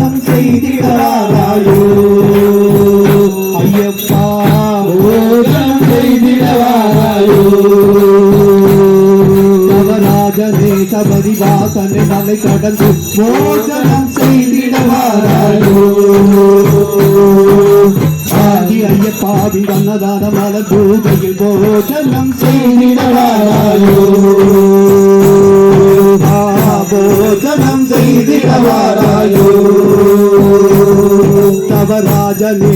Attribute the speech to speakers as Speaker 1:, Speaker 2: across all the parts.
Speaker 1: தியானம் செய்திடாதாயோ ஐயப்பா ஓதனம் செய்திடாதாயோ நவராஜனே சபரிவாசனை தலை கடந்து மோசனம் செய்திடவாராயோ? ஆதி ஐயப்பாவின் அன்னதான பூஜையில் போஜனம் செய்திடவாராயோ?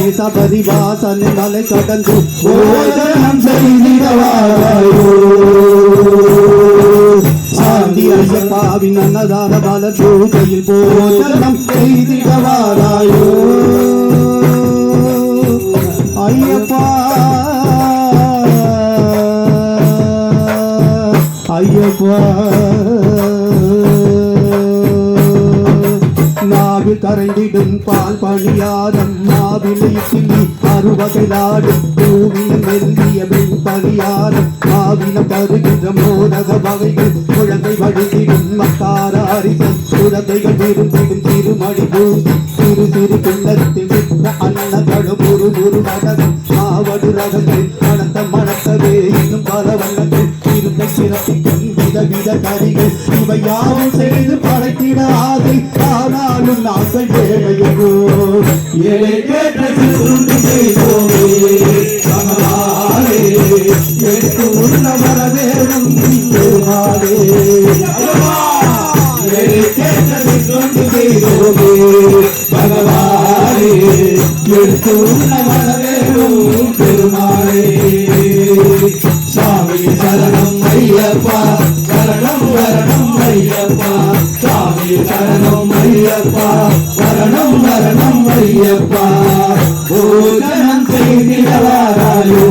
Speaker 1: பரிச பரிவாசன மலை கடந்து ஓதனம் செய்திடவாயோ சாந்தி ஐயப்பாவின் அன்னதார பல பூஜையில் போதனம் செய்திடவாராயோ ஐயப்பா. ஐயப்பா. கரைந்திடும் பால் பணியாரம் நாவிலை கிள்ளி அறுவகைலாடும் பூவில மெல்லிய வெண் பணியாரம் நாவில கருகின்ற மோதக வகைகள் குழந்தை வழிந்திடும் மக்கார அரிசன் குழந்தைகள் விரும்பிடும் திருமணி பூசி சிறப்பிக்கும் விதவித கரிகள் இவை யாவும் செய்து படைத்திடாது ஆனாலும் நாங்கள் ஏழையோ ஏழை கேட்ட சிறுண்டு செய்தோமே. கமலாலே எடுத்து உள்ள வர வேணும் பெருமாளே. ஏழை கேட்ட சிறுண்டு செய்தோமே. பகவானே எடுத்து உள்ள வர வேணும் ஐயப்பா சாமி சரணம் ஐயப்பா. சரணம் சரணம் ஐயப்பா பூஜனம் செய்திடவாராயோ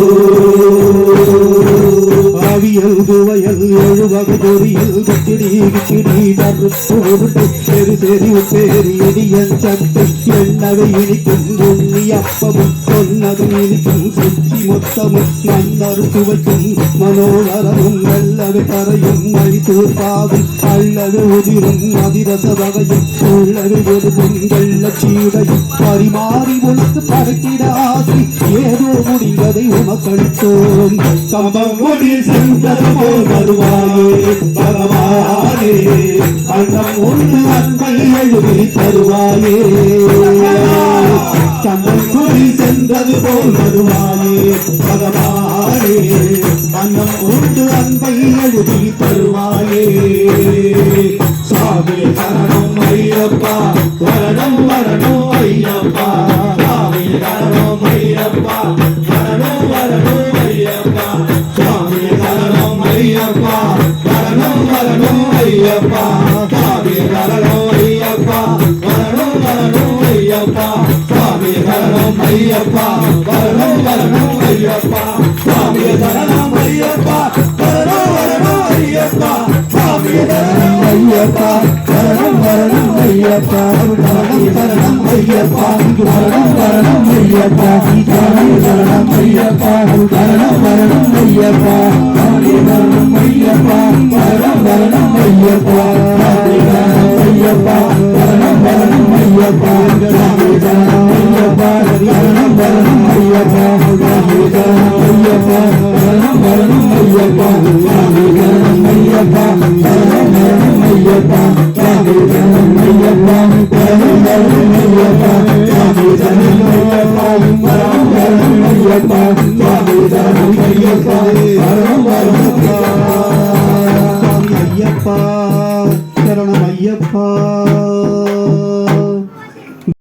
Speaker 1: அவியல் துவையல் எழுவகை பொறியல் கிச்சிடி கிச்சிடி பருப்போடு செரி செரி உப்பேரி இடியன் சட்டை எண்ணவை இனிக்கும் உண்ணி அப்பமும் மன்னரும் இருக்கும் சுற்றி மொத்தமும் மன்னரும் துவைக்கும் மனோகரமும் வெள்ளவை கரையும் மணித்தூர் பாவும் அள்ளது உதிரும் அதிரச வகையும் உள்ளவை ஒதுவும் வெள்ளச்சீடையும் பரிமாறி உனக்கு பறக்கிட ஏதோ முடிந்ததை உனக்களித்தோம் சம்பம் சென்றது போல் வருவாயே பகவானே அன்னம் ஒன்று அன்பை எழுதி தருவாயே. அது போல் வருவாயே பகவானே. அன்னம் உண்டு அன்பை எழுதி தருவாயே. சாமி சரணம் ஐயப்பா வரணம் வரணம் ஐயப்பா. ஐயப்பா வரணும் வரணும் ஐயப்பா. சுவாமிய தரணம் ஐயப்பா வரணும் வரணும் ஐயப்பா. சுவாமிய தரணம் ஐயப்பா வரணும் வரணும் ஐயப்பா. வரணும் தரணம் ஐயப்பா வரணும் வரணும் ஐயப்பா. வரணும் தரணம் ஐயப்பா வரணும் வரணும் ஐயப்பா. சுவாமிய தரணம் ஐயப்பா வரணும் வரணும் ஐயப்பா. ஐயப்பா. ஐயப்பா சரணம் ஐயப்பா.